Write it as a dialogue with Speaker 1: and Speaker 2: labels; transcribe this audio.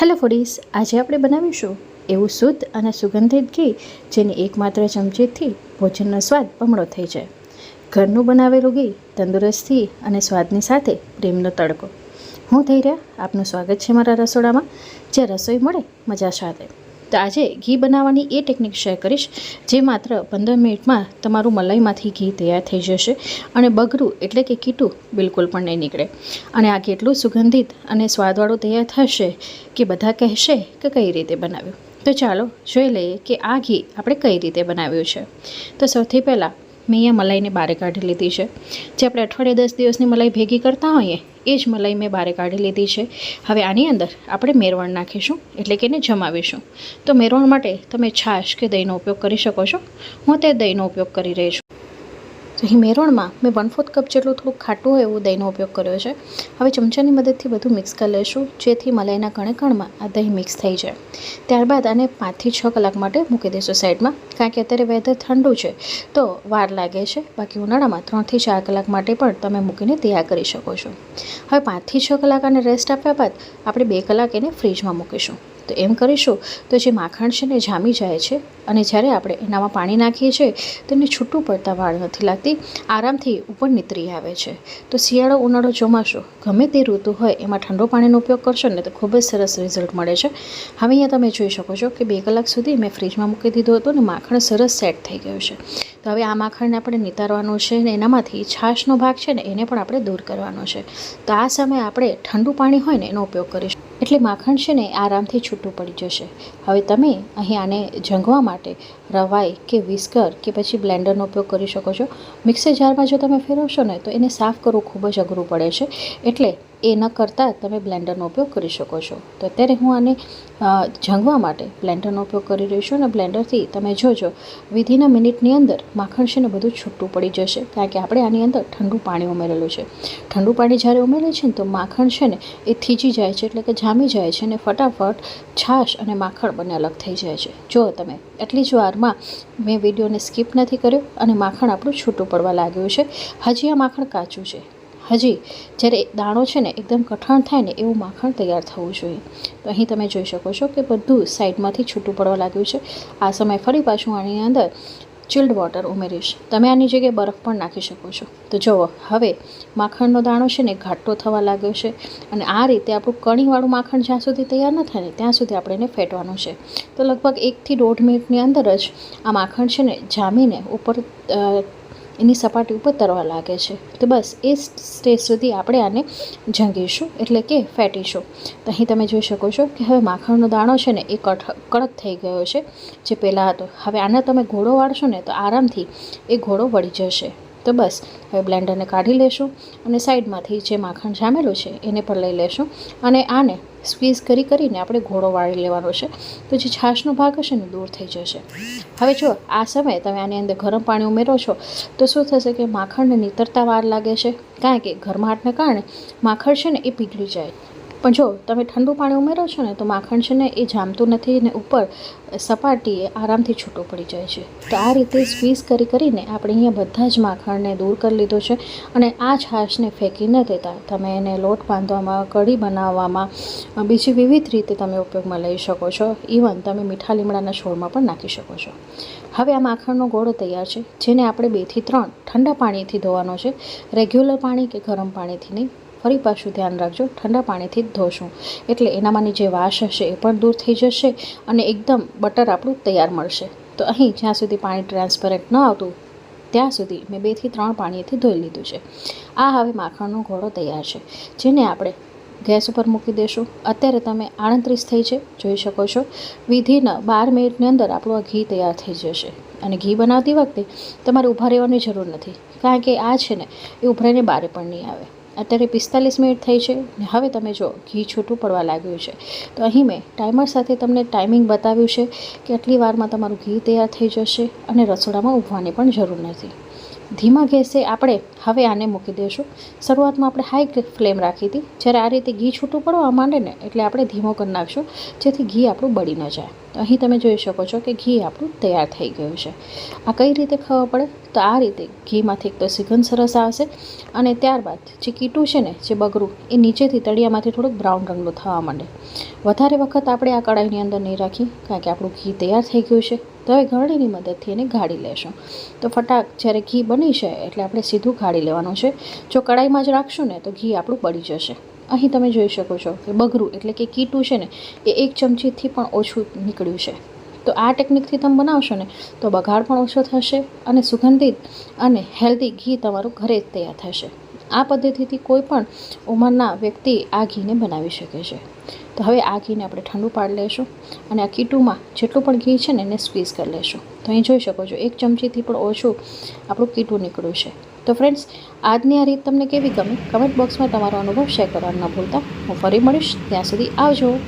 Speaker 1: Hello ફૂડીસ, આજે આપણે બનાવીશું એવું શુદ્ધ અને સુગંધિત ઘી જેની એકમાત્ર ચમચીથી ભોજનનો સ્વાદ બમણો થઈ જાય. ઘરનું બનાવેલું ઘી તંદુરસ્તી અને સ્વાદની સાથે પ્રેમનો તડકો. હું થઈ રહ્યા આપનું સ્વાગત છે મારા રસોડામાં. જ્યાં રસોઈ મળે, મજા સાથે તો આજે ઘી બનાવવાની એ ટેકનિક શેર કરીશ, જે માત્ર પંદર મિનિટમાં તમારું મલાઈમાંથી ઘી તૈયાર થઈ જશે અને બગરું એટલે કે કીટું બિલકુલ પણ નહીં નીકળે. અને આ કેટલું સુગંધિત અને સ્વાદવાળું તૈયાર થશે કે બધા કહેશે કે કઈ રીતે બનાવ્યું? તો ચાલો જોઈ લઈએ કે આ ઘી આપણે કઈ રીતે બનાવ્યું છે. તો સૌથી પહેલાં મેં અહીંયા મલાઈને બારે કાઢી લીધી છે. જે આપણે અઠવાડિયે દસ દિવસની મલાઈ ભેગી કરતા હોઈએ, એ જ મલાઈ મેં બારે કાઢી લીધી છે. હવે આની અંદર આપણે મેરવણ નાખીશું, એટલે કે એને જમાવીશું. તો મેરવણ માટે તમે છાશ કે દહીંનો ઉપયોગ કરી શકો છો. હું તે દહીંનો ઉપયોગ કરી રહી છું. અહીં મેરવણમાં મેં વન ફોર્થ કપ જેટલું થોડું ખાટું હોય એવું દહીંનો ઉપયોગ કર્યો છે. હવે ચમચાની મદદથી બધું મિક્સ કરી લઈશું, જેથી મલાઈના કણે કણમાં આ દહીં મિક્સ થઈ જાય. ત્યારબાદ આને પાંચથી છ કલાક માટે મૂકી દઈશું સાઈડમાં, કારણ કે અત્યારે વેધર ઠંડુ છે, તો વાર લાગે છે. બાકી ઉનાળામાં ત્રણથી ચાર કલાક માટે પણ તમે મૂકીને તૈયાર કરી શકો છો. હવે પાંચથી છ કલાક આને રેસ્ટ આપ્યા બાદ આપણે બે કલાક એને ફ્રીજમાં મૂકીશું. તો એમ કરીશું તો જે માખણ છે ને જામી જાય છે અને જ્યારે આપણે એનામાં પાણી નાખીએ છીએ તો એને છૂટું પડતા વાળ નથી લાગતી, આરામથી ઉપર નીતરી આવે છે. તો શિયાળો ઉનાળો ચોમાસો, ગમે તે ઋતુ હોય એમાં ઠંડો પાણીનો ઉપયોગ કરશો ને તો ખૂબ જ સરસ રિઝલ્ટ મળે છે. હવે અહીંયા તમે જોઈ શકો છો કે બે કલાક સુધી મેં ફ્રીજમાં મૂકી દીધું હતું ને માખણ સરસ સેટ થઈ ગયું છે. તો હવે આ માખણને આપણે નિતારવાનું છે ને એનામાંથી છાશનો ભાગ છે ને એને પણ આપણે દૂર કરવાનો છે. તો આ સમયે આપણે ઠંડુ પાણી હોય ને એનો ઉપયોગ કરીશું. એટલે માખણ છે ને આરામથી છૂટું પડી જશે. હવે તમે અહીં આને જંગવા માટે રવાઈ કે વિસ્કર કે પછી બ્લેન્ડરનો ઉપયોગ કરી શકો છો. મિક્સર જારમાં જો તમે ફેરવશો ને તો એને સાફ કરવું ખૂબ જ અઘરું પડે છે. એટલે એ ન કરતાં તમે બ્લેન્ડરનો ઉપયોગ કરી શકો છો. તો અત્યારે હું આને જંગવા માટે બ્લેન્ડરનો ઉપયોગ કરી રહી છું અને બ્લેન્ડરથી તમે જોજો, વિધિના મિનિટની અંદર માખણ છે ને બધું છૂટું પડી જશે. કારણ કે આપણે આની અંદર ઠંડુ પાણી ઉમેરેલું છે. ઠંડુ પાણી જ્યારે ઉમેરે છે ને તો માખણ છે ને એ થીજી જાય છે, એટલે કે જામી જાય છે અને ફટાફટ છાશ અને માખણ બંને અલગ થઈ જાય છે. જો તમે, એટલી જ વારમાં મેં વિડીયોને સ્કીપ નથી કર્યો અને માખણ આપણું છૂટું પડવા લાગ્યું છે. હજી આ માખણ કાચું છે. હજી, જ્યારે દાણો છે ને એકદમ કઠણ થાય ને એવું માખણ તૈયાર થવું જોઈએ. તો અહીં તમે જોઈ શકો છો કે બધું સાઈડમાંથી છૂટું પડવા લાગ્યું છે. આ સમય ફરી પાછું આની અંદર ચિલ્ડ વોટર ઉમેરીશ. તમે આની જગ્યાએ બરફ પણ નાખી શકો છો. તો જુઓ, હવે માખણનો દાણો છે ને ઘાટો થવા લાગ્યો છે અને આ રીતે આપણું કણીવાળું માખણ જ્યાં સુધી તૈયાર ન થાય ને ત્યાં સુધી આપણે એને ફેટવાનું છે. તો લગભગ એકથી દોઢ મિનિટની અંદર જ આ માખણ છે ને જામીને ઉપર એની સપાટી ઉપર તરવા લાગે છે. તો બસ, એ સ્ટેજ સુધી આપણે આને જંગીશું, એટલે કે ફેટીશું. તો અહીં તમે જોઈ શકો છો કે હવે માખણનો દાણો છે ને એ કઠ, કડક થઈ ગયો છે, જે પહેલાં હતો. હવે આને તમે ઘોડો વાળશો ને તો આરામથી એ ઘોડો વળી જશે. તો બસ, હવે બ્લેન્ડરને કાઢી લેશું અને સાઈડમાંથી જે માખણ જામેલું છે એને પણ લઈ લેશું અને આને સ્ક્વીઝ કરી કરીને આપણે ઘોડો વાળી લેવાનો છે. તો જે છાશનો ભાગ હશે ને દૂર થઈ જશે. હવે જો, આ સમયે તમે આની અંદર ગરમ પાણી ઉમેરો છો, તો શું થશે કે માખણને નીતરતા વાર લાગે છે? કારણ કે ગરમાટને કારણે માખણ છે ને એ પીગળી જાય. પણ જો તમે ઠંડુ પાણી ઉમેરો છો ને, તો માખણ છે ને, એ જામતું નથી ને ઉપર સપાટીએ આરામથી છૂટું પડી જાય છે. તો આ રીતે સ્વીઝ કરી કરીને આપણે અહીંયા બધા જ માખણને દૂર કરી લીધો છે અને આ છાશને ફેંકી ન દેતા. તમે એને લોટ બાંધવામાં, કઢી બનાવવામાં બીજી વિવિધ રીતે તમે ઉપયોગમાં લઈ શકો છો. ઇવન તમે મીઠા લીમડાના છોડમાં પણ નાખી શકો છો. હવે આ માખણનો ગોળો તૈયાર છે, જેને આપણે બેથી ત્રણ ઠંડા પાણીથી ધોવાનો છે. રેગ્યુલર પાણી કે ગરમ પાણીથી નહીં. ફરી પાછું ધ્યાન રાખજો, ઠંડા પાણીથી જ ધોશું. એટલે એનામાંની જે વાસ હશે એ પણ દૂર થઈ જશે અને એકદમ બટર આપણું તૈયાર મળશે. તો અહીં જ્યાં સુધી પાણી ટ્રાન્સપરન્ટ ન આવતું, ત્યાં સુધી મેં બેથી ત્રણ પાણીથી ધોઈ લીધું છે. આ હવે માખણનો ઘોડો તૈયાર છે, જેને આપણે ગેસ ઉપર મૂકી દઈશું અત્યારે તમે આડત્રીસ થઈ છે, જોઈ શકો છો. વિધિના બાર મિનિટની અંદર આપણું આ ઘી તૈયાર થઈ જશે. અને ઘી બનાવતી વખતે તમારે ઊભા રહેવાની જરૂર નથી, કારણ કે આ છે ને, એ ઉભરાઈને બારે પણ નહીં આવે. અત્યારે પિસ્તાલીસ મિનિટ થઈ છે ને હવે તમે જો ઘી છૂટું પડવા લાગ્યું છે. તો અહીં મેં ટાઈમર સાથે તમને ટાઈમિંગ બતાવ્યું છે કે આટલી વારમાં તમારું ઘી તૈયાર થઈ જશે અને રસોડામાં ઊભવાની પણ જરૂર નથી. ધીમા ગેસે આપણે હવે આને મૂકી દઈશું શરૂઆતમાં આપણે હાઈ ફ્લેમ રાખી હતી. જ્યારે આ રીતે ઘી છૂટું પડવા માંડે ને એટલે આપણે ધીમો કરી નાખશું, જેથી ઘી આપણું બળી ન જાય. તો અહીં તમે જોઈ શકો છો કે ઘી આપણું તૈયાર થઈ ગયું છે. આ કઈ રીતે ખબર પડે? તો આ રીતે ઘીમાંથી એક તો સુગંધ સરસ આવશે અને ત્યારબાદ જે કીટું છે ને, જે બગરું, એ નીચેથી તળિયામાંથી થોડુંક બ્રાઉન રંગનું થવા માંડે. વધારે વખત આપણે આ કડાઈની અંદર નહીં રાખી, કારણ કે આપણું ઘી તૈયાર થઈ ગયું છે. તો હવે ગળણીની મદદથી એને ગાળી લેશું. તો ફટાક, જ્યારે ઘી બની છે એટલે આપણે સીધું ગાળી લેવાનું છે. જો કડાઈમાં જ રાખશું ને, તો ઘી આપણું બળી જશે. અહીં તમે જોઈ શકો છો કે બગરું એટલે કે કીટું છે ને, એ એક ચમચીથી પણ ઓછું નીકળ્યું છે. તો આ ટેકનિકથી તમે બનાવશો ને, તો બગાડ પણ ઓછો થશે અને સુગંધિત અને હેલ્ધી ઘી તમારું ઘરે જ તૈયાર થશે. આ પદ્ધતિથી કોઈ પણ ઉંમરના વ્યક્તિ આ ઘીને બનાવી શકે છે. તો હવે આ ઘીને આપણે ઠંડુ પાડી લઈશું અને આ કીટુમાં જેટલું પણ ઘી છે ને એને સ્ક્વીઝ કરી લઈશું. તો અહીં જોઈ શકો છો, એક ચમચીથી પણ ઓછું આપણું કીટું નીકળ્યું છે. તો ફ્રેન્ડ્સ આજની આ રીત તમને કેવી ગમી? કમેન્ટ બોક્સમાં તમારો અનુભવ શેર કરવાનું ન ભૂલતા. હું ફરી મળીશ, ત્યાં સુધી આવજો.